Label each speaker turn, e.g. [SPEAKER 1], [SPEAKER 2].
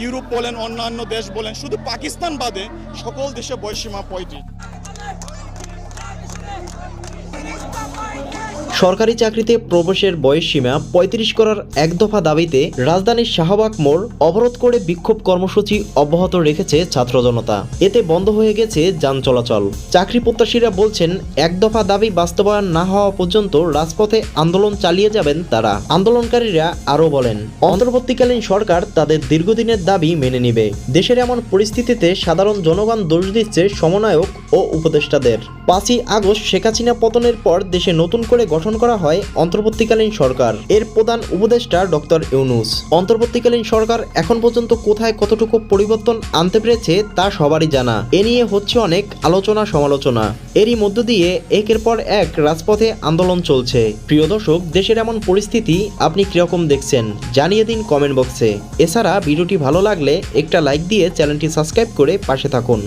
[SPEAKER 1] Europe বলেন অন্যান্য দেশ বলেন শুধু পাকিস্তান বাদে সকল দেশে বয়সীমা পঁয়ত্রিশ।
[SPEAKER 2] সরকারি চাকরিতে প্রবেশের বয়সসীমা পঁয়ত্রিশ করার এক দফা দাবিতে রাজধানীর শাহবাগ মোড় অবরোধ করে বিক্ষোভ কর্মসূচি অব্যাহত রেখেছে ছাত্র জনতা। এতে বন্ধ হয়ে গেছে যান চলাচল। চাকরি প্রত্যাশীরা বলছেন, এক দফা দাবি বাস্তবায়ন না হওয়া পর্যন্ত রাজপথে আন্দোলন চালিয়ে যাবেন তারা। আন্দোলনকারীরা আরও বলেন, অন্তর্বর্তীকালীন সরকার তাদের দীর্ঘদিনের দাবি মেনে নিবে। দেশের এমন পরিস্থিতিতে সাধারণ জনগণ দোষ দিচ্ছে সমন্বয়ক ও উপদেষ্টাদের। পাঁচই আগস্ট শেখ হাসিনা পতনের পর দেশে নতুন করে গঠন করা হয় অন্তর্বর্তীকালীন সরকার। এর প্রধান উপদেষ্টা ডক্টর ইউনুস। অন্তর্বর্তীকালীন সরকার এখন পর্যন্ত কোথায় কতটুকু পরিবর্তন আনতে পেরেছে তা সবারই জানা। এ নিয়ে হচ্ছে অনেক আলোচনা সমালোচনা। এরই মধ্য দিয়ে একের পর এক রাজপথে আন্দোলন চলছে। প্রিয় দর্শক, দেশের এমন পরিস্থিতি আপনি কীরকম দেখছেন জানিয়ে দিন কমেন্ট বক্সে। এছাড়া ভিডিওটি ভালো লাগলে একটা লাইক দিয়ে চ্যানেলটি সাবস্ক্রাইব করে পাশে থাকুন।